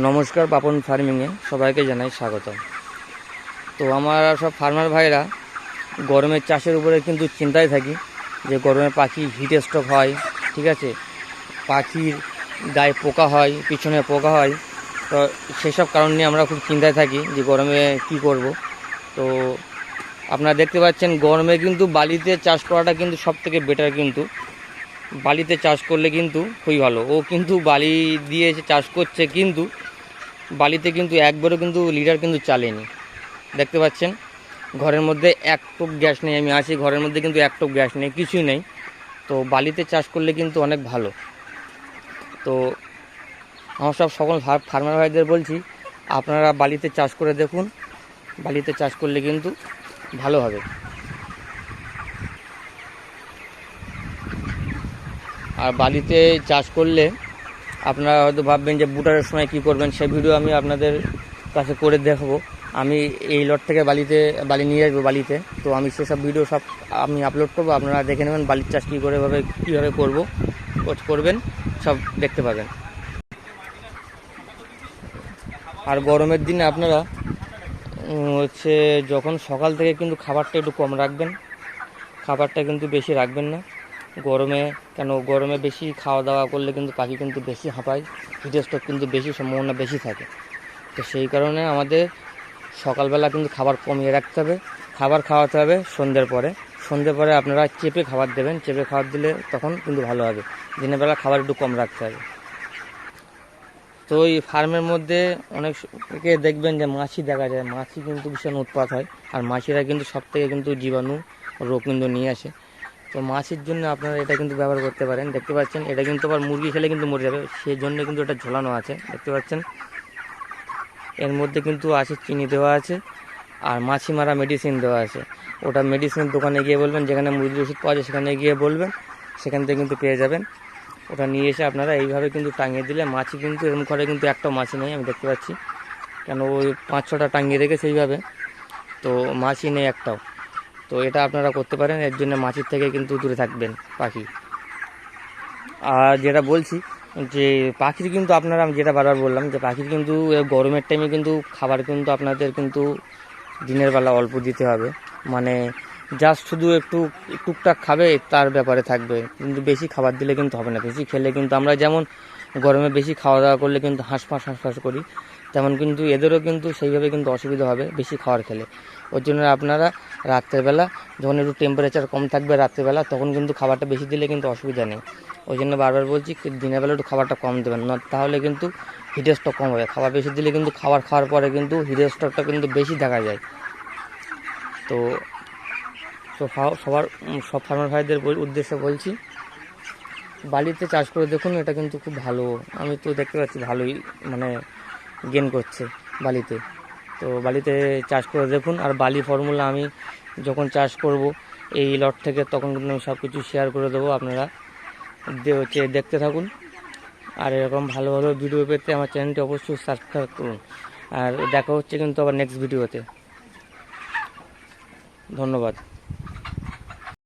নমস্কার পাপন ফার্মিংয়ে সবাইকে জানাই স্বাগত তো আমার সব ফার্মার ভাইরা গরমের চাষের উপরে কিন্তু চিন্তায় থাকি, যে গরমে পাখি হিট স্ট্রোক হয়, ঠিক আছে? পাখির গায়ে পোকা হয়, পিছনে পোকা হয়, তো সেসব কারণ নিয়ে আমরা খুব চিন্তায় থাকি যে গরমে কি করব। তো আপনারা দেখতে পাচ্ছেন, গরমে কিন্তু বালিতে চাষ করাটা কিন্তু সব থেকে বেটার কিন্তু। বালিতে চাষ করলে কিন্তু খুবই ভালো। ও কিন্তু বালি দিয়ে চাষ করছে কিন্তু বালিতে কিন্তু একবারও কিন্তু লিডার কিন্তু চালেনি। দেখতে পাচ্ছেন? ঘরের মধ্যে এক টোপ গ্যাস নেই, আমি আছি, ঘরের মধ্যে কিন্তু এক টোপ গ্যাস নেই, কিছুই নেই। তো বালিতে চাষ করলে কিন্তু অনেক ভালো। তো আমার সব সকল ফার্মার ভাইদের বলছি, আপনারা বালিতে চাষ করে দেখুন। বালিতে চাষ করলে কিন্তু ভালো হবে। আর বালিতে চাষ করলে আপনারা হয়তো ভাববেন যে বুটারের সময় কি করবেন সেই ভিডিও আমি আপনাদের কাছে করে দেখাবো। আমি এই লট থেকে বালিতে, বালি নিয়ে আসব বালিতে। তো আমি সেসব ভিডিও সব আমি আপলোড করব। আপনারা দেখে নেবেন বালির চাষ কী করে ভাবে কীভাবে করব কোচ- করবেন, সব দেখতে পাবেন। আর গরমের দিনে আপনারা হচ্ছে যখন সকাল থেকে কিন্তু খাবারটা একটু কম রাখবেন। খাবারটা কিন্তু বেশি রাখবেন না। গরমে, কেন গরমে বেশি খাওয়া দাওয়া করলে কিন্তু পাখি কিন্তু বেশি হাঁপায় হিট স্ট্রোক কিন্তু বেশি, সম্ভাবনা বেশি থাকে। তো সেই কারণে আমাদের সকালবেলা কিন্তু খাবার কমিয়ে রাখতে হবে। খাবার খাওয়াতে হবে সন্ধ্যের পরে। সন্ধ্যের পরে আপনারা চেপে খাবার দেবেন। চেপে খাবার দিলে তখন কিন্তু ভালো হবে। দিনের বেলা খাবার একটু কম রাখতে হবে। তো এই ফার্মের মধ্যে অনেকে দেখবেন যে মাছি দেখা যায়। মাছি কিন্তু ভীষণ উৎপাত হয়। আর মাছিরা কিন্তু সব থেকে কিন্তু জীবাণু রোগ কিন্তু নিয়ে আসে। তো মাছের জন্য আপনারা এটা কিন্তু ব্যবহার করতে পারেন। দেখতে পাচ্ছেন, এটা কিন্তু আবার মুরগি খেলে কিন্তু মরে যাবে। সেই জন্য কিন্তু এটা ঝোলানো আছে, দেখতে পাচ্ছেন। এর মধ্যে কিন্তু আছে চিনি দেওয়া আছে আর মাছি মারা মেডিসিন দেওয়া আছে। ওটা মেডিসিনের দোকানে গিয়ে বলবেন, যেখানে মুরগির ওষুধ পাওয়া যায় সেখানে গিয়ে বলবেন, সেখান থেকে কিন্তু পেয়ে যাবেন। ওটা নিয়ে এসে আপনারা এইভাবে কিন্তু টাঙিয়ে দিলে মাছি কিন্তু এরকম ঘরে কিন্তু একটাও মাছি নেই, আমি দেখতে পাচ্ছি। কেন ওই পাঁচ ছটা টাঙিয়ে রেখেছে এইভাবে। তো মাছি নেই একটাও। তো এটা আপনারা করতে পারেন, এর জন্য মাছির থেকে কিন্তু দূরে থাকবেন পাখি। আর যেটা বলছি, যে পাখির কিন্তু আপনারা, আমি যেটা বারবার বললাম, যে পাখির কিন্তু গরমের টাইমে কিন্তু খাবার কিন্তু আপনাদের কিন্তু দিনের বেলা অল্প দিতে হবে। মানে জাস্ট শুধু একটু, টুকটাক খাবে, তার ব্যাপারে থাকবে। কিন্তু বেশি খাবার দিলে কিন্তু হবে না। বেশি খেলে কিন্তু আমরা যেমন গরমে বেশি খাওয়া দাওয়া করলে কিন্তু হাঁসফাঁস হাঁসফাঁস করি, তেমন কিন্তু এদেরও কিন্তু সেইভাবে কিন্তু অসুবিধা হবে বেশি খাবার খেলে। ওর জন্য আপনারা রাত্রেবেলা, যখন একটু টেম্পারেচার কম থাকবে রাত্রেবেলা, তখন কিন্তু খাবারটা বেশি দিলে কিন্তু অসুবিধা নেই। ওই জন্য বারবার বলছি দিনের বেলা একটু খাবারটা কম দেবেন, না তাহলে কিন্তু হিটের স্টক কম হবে। খাবার বেশি দিলে কিন্তু খাবার খাওয়ার পরে কিন্তু হিটের স্টকটা কিন্তু বেশি দেখা যায়। তো তো সবার সব ফার্মার ভাইদের উদ্দেশ্যে বলছি বালিতে চাষ করে দেখুন, এটা কিন্তু খুব ভালো। আমি তো দেখতে পাচ্ছি ভালোই মানে গেন করছে বালিতে তো বালিতে চাষ করে দেখুন, আর বালি ফর্মুলা আমি যখন চাষ করব, এই লট থেকে তখন কিন্তু আমি সব কিছু শেয়ার করে দেবো আপনারা। হচ্ছে দেখতে থাকুন। আর এরকম ভালো ভালো ভিডিও পেতে আমার চ্যানেলটি অবশ্যই সাবস্ক্রাইব করুন। আর দেখা হচ্ছে কিন্তু আবার নেক্সট ভিডিওতে ধন্যবাদ।